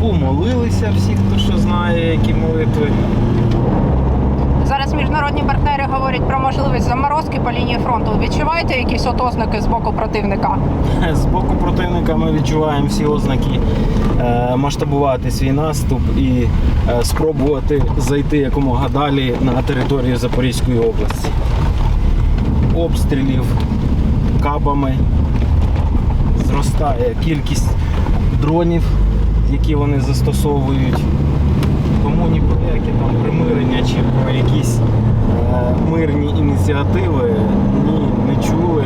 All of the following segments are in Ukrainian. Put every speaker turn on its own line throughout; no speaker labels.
помолилися всі, хто що знає, які молитви.
Зараз міжнародні партнери говорять про можливість заморозки по лінії фронту. Відчуваєте якісь от ознаки з боку противника?
З боку противника ми відчуваємо всі ознаки е, масштабувати свій наступ і е, спробувати зайти якомога далі на територію Запорізької області. Обстрілів кабами зростає кількість дронів, які вони застосовують. Тому ні про які там примирення чи про якісь е, мирні ініціативи ні, не чули.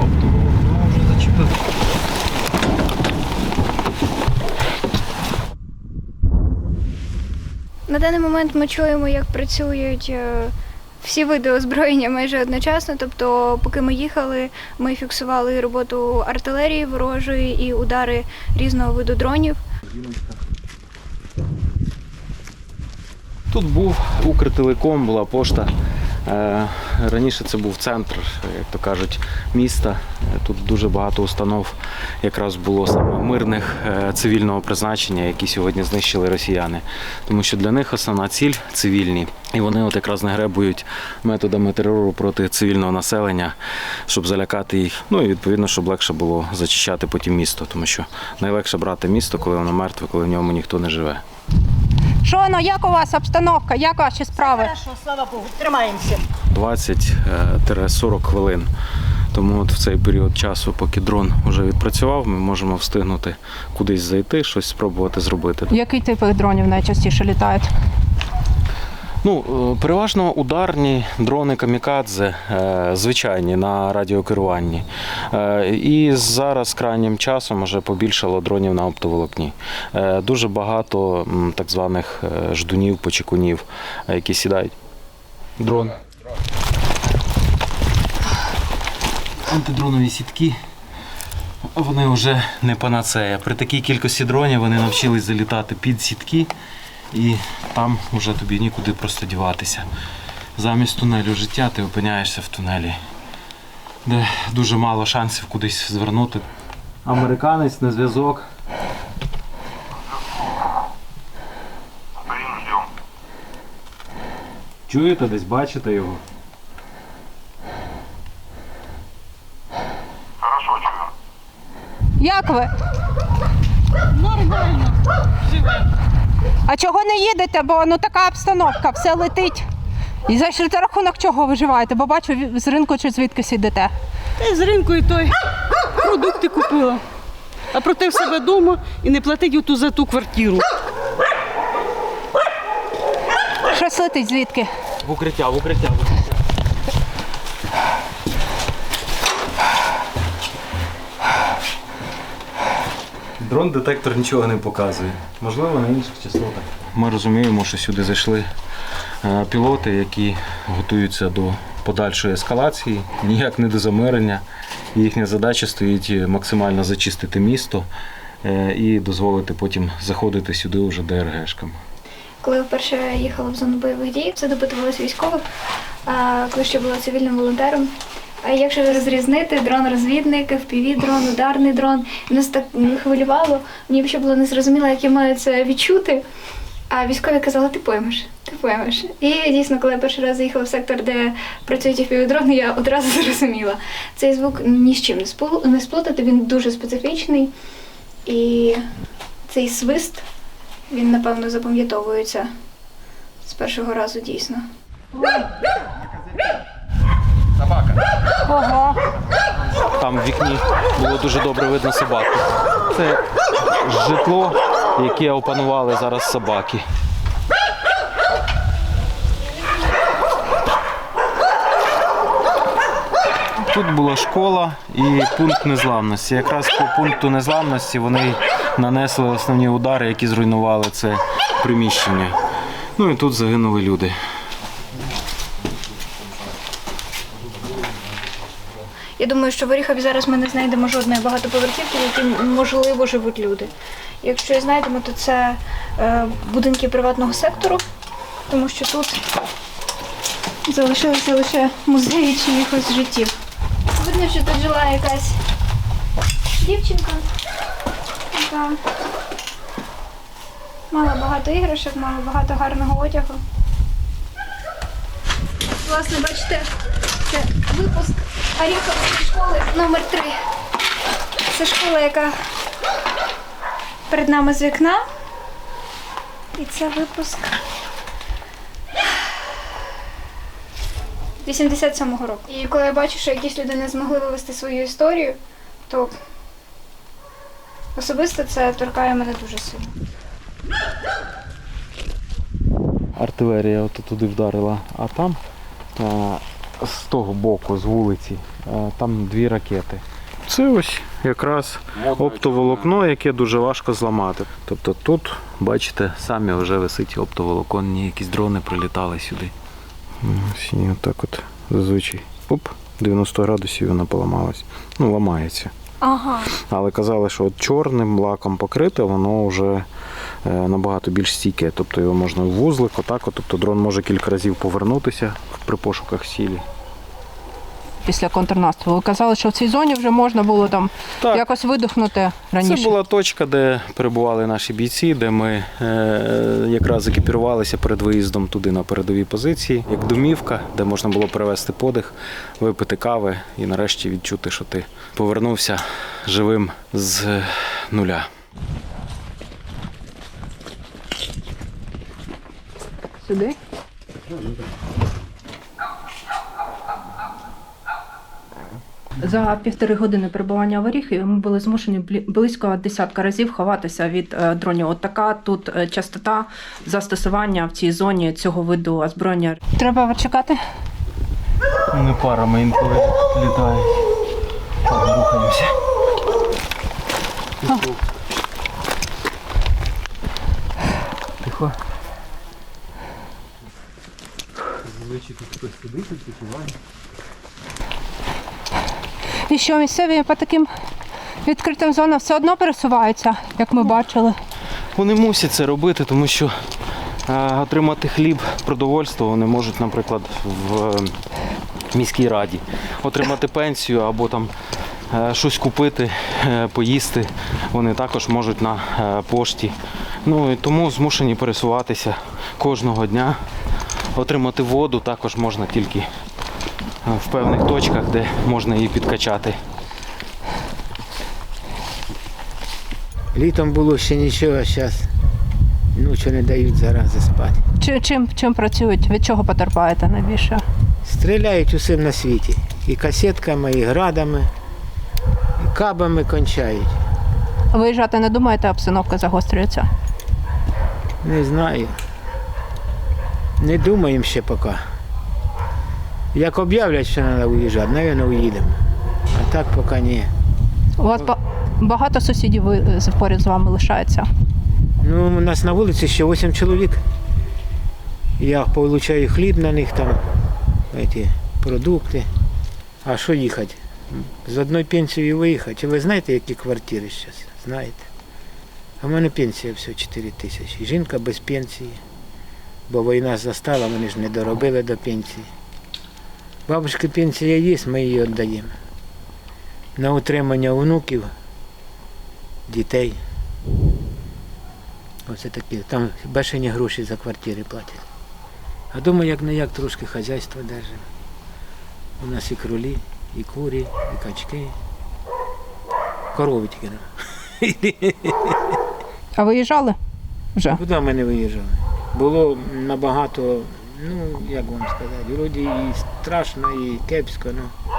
Тобто, ну, вже зачепили.
На даний момент ми чуємо, як працюють е, всі види озброєння майже одночасно. Тобто, поки ми їхали, ми фіксували роботу артилерії ворожої і удари різного виду дронів.
Тут був Укртелеком, була пошта. Е, Раніше це був центр, як то кажуть, міста. Е, Тут дуже багато установ якраз було саме мирних е, цивільного призначення, які сьогодні знищили росіяни. Тому що для них основна ціль цивільні. І вони от якраз не гребують методами терору проти цивільного населення, щоб залякати їх. Ну і відповідно, щоб легше було зачищати потім місто, тому що найлегше брати місто, коли воно мертве, коли в ньому ніхто не живе.
Що воно, як у вас обстановка? Як ваші справи?
Хорошо, слава Богу, тримаємося.
20-40 хвилин. Тому от в цей період часу, поки дрон вже відпрацював, ми можемо встигнути кудись зайти, щось спробувати зробити.
Який типи дронів найчастіше літають?
Ну, е, переважно ударні дрони камікадзе, е, звичайні на радіокеруванні. Е, І зараз крайнім часом вже побільшало дронів на оптоволокні. Дуже багато так званих ждунів, почекунів, які сідають. Дрон. Антидронові сітки. Вони вже не панацея. При такій кількості дронів вони навчились залітати під сітки і там вже тобі нікуди просто діватися. Замість тунелю життя ти опиняєшся в тунелі, де дуже мало шансів кудись звернути. Американець на зв'язок. Чуєте десь, бачите його?
Як ви?
Нормально. Живе.
А чого не їдете? Бо ну така обстановка, все летить. І за що- за рахунок чого виживаєте? Бо бачу з ринку чи звідкись йдете.
Та й з ринку і той продукти купила. А проте в себе вдома і не платить оту за ту квартиру.
Щось летить звідки?
В укриття, в укриття, Дрон-детектор нічого не показує. Можливо, на інших частотах. Ми розуміємо, що сюди зайшли е, пілоти, які готуються до подальшої ескалації, ніяк не до замирення. Їхня задача стоїть максимально зачистити місто е, і дозволити потім заходити сюди вже ДРГшкам.
Коли вперше їхала в зону бойових дій, це допитувалась військових, а коли ще була цивільним волонтером. А як же розрізнити дрон-розвідник, FPV-дрон, ударний дрон? Нас так хвилювало. Мені ще було незрозуміло, як я маю це відчути. А військові казали, ти поймеш, ти поймеш. І дійсно, коли я перший раз заїхала в сектор, де працюють FPV-дрони, я одразу зрозуміла. Цей звук ні з чим не сплутати, він дуже специфічний. І цей свист, він, напевно, запам'ятовується з першого разу дійсно.
Ого.
Там в вікні було дуже добре видно собаку. Це житло, яке опанували зараз собаки. Тут була школа і пункт незламності. Якраз по пункту незламності вони нанесли основні удари, які зруйнували це приміщення. Ну і тут загинули люди.
Я думаю, що в Оріхові зараз ми не знайдемо жодної багатоповерхівки, в якій можливо живуть люди. Якщо і знайдемо, то це е, будинки приватного сектору, тому що тут залишилися лише музеї чиїхось життів. Видно, що тут жила якась дівчинка, яка Мала багато іграшок, мала багато гарного одягу. Власне, бачите, це випуск Оріховської школи номер 3 Це школа, яка перед нами з вікна. І це випуск 87-го року. І коли я бачу, що якісь люди не змогли вивести свою історію, то особисто це торкає мене дуже сильно.
Артилерія от туди вдарила, а там е, з того боку, з вулиці, е, там дві ракети. Це ось якраз оптоволокно, яке дуже важко зламати. Тобто тут, бачите, самі вже висить оптоволоконні, якісь дрони прилітали сюди. М, Ось і отак от зазвичай. Оп, 90 градусів вона поламалась. Ну, ламається.
Ага.
Але казали, що от чорним лаком покрите, воно вже набагато більш стійке. Тобто його можна в вузлик, отак, от, тобто дрон може кілька разів повернутися при пошуках сілі.
Після контрнаступу. Ви казали, що в цій зоні вже можна було там
Так.
якось видихнути раніше.
Це була точка, де перебували наші бійці, де ми е, якраз екіпірувалися перед виїздом туди на передові позиції, як домівка, де можна було перевести подих, випити кави і нарешті відчути, що ти повернувся живим з е, нуля.
Сюди. За півтори години перебування в Оріхові ми були змушені близько десятка разів ховатися від е, дронів. От така тут е, частота застосування в цій зоні цього виду озброєння. Треба чекати.
Не парами інколи літають. Так, рухаємося. Тихо. Зазвичай тут хтось сидить, відпочиває.
І що місцеві по таким відкритим зонам все одно пересуваються, як ми бачили.
Вони мусять це робити, тому що е, отримати хліб, продовольство вони можуть, наприклад, в е, міській раді, отримати пенсію або там е, щось купити, е, поїсти. Вони також можуть на е, пошті. Ну і тому змушені пересуватися кожного дня. Отримати воду також можна тільки е, в певних точках, де можна її підкачати.
Літом було ще нічого, а зараз ночі не дають зарази спати.
Чи, чим, чим працюють? Від чого потерпаєте найбільше?
Стріляють усім на світі. І касетками, і градами, і кабами кончають.
Виїжджати не думаєте, обстановка загострюється?
Не знаю. Не думаємо ще поки. Як об'являть, що треба виїжджати, навіть уїдемо. А так поки ні.
У вас ба- багато сусідів ви- з- поряд з вами лишається.
Ну, у нас на вулиці ще 8 чоловік. Я получаю хліб на них там, ці, продукти. А що їхати? З одної пенсією виїхати. Ви знаєте, які квартири зараз? Знаєте. А в мене пенсія всього 4 тисячі. Жінка без пенсії. Бо війна застала, вони ж не доробили до пенсії. Бабушки пенсія є, ми її віддаємо. На утримання онуків, дітей. Оце такі. Там бешені гроші за квартири платять. А дома як не як трошки хазяйство держимо. У нас і кролі, і курі, і качки. Корови тільки.
А виїжджали? Вже.
Куди ми не виїжджали? Було набагато, ну як вам сказати, вроді і страшно, і кепсько, ну,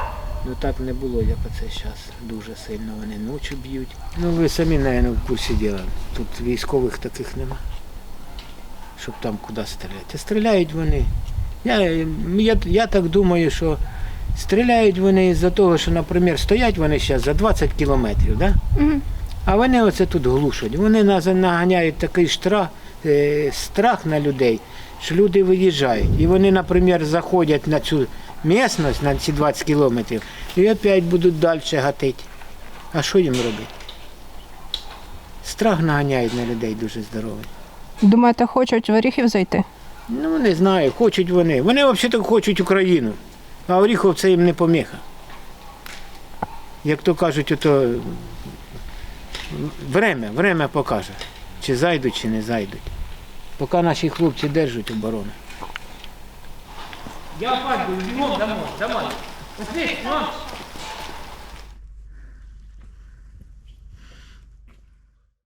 ну так не було, як оце зараз. Дуже сильно вони ночі б'ють. Ну ви самі, мабуть, в курсі діла. Тут військових таких нема. Щоб там куди стріляти. Стріляють вони. Я, я, я так думаю, що стріляють вони із-за того, що, наприклад, стоять вони зараз за 20 кілометрів, да?
Мгм.
А вони оце тут глушать. Вони нас наганяють такий штраф, страх на людей, що люди виїжджають. І вони, наприклад, заходять на цю місцевість, на ці 20 кілометрів, і опять будуть далі гатити. А що їм робити? Страх наганяють на людей дуже здоровий.
Думаєте, хочуть в Оріхів зайти?
Ну, не знаю, хочуть вони. Вони взагалі хочуть Україну, а Оріхов це їм не поміха. Як то кажуть, ото время, время покаже. Чи зайдуть, чи не зайдуть. Поки наші хлопці держать оборону. Я пальку, бігом домой. Пошли,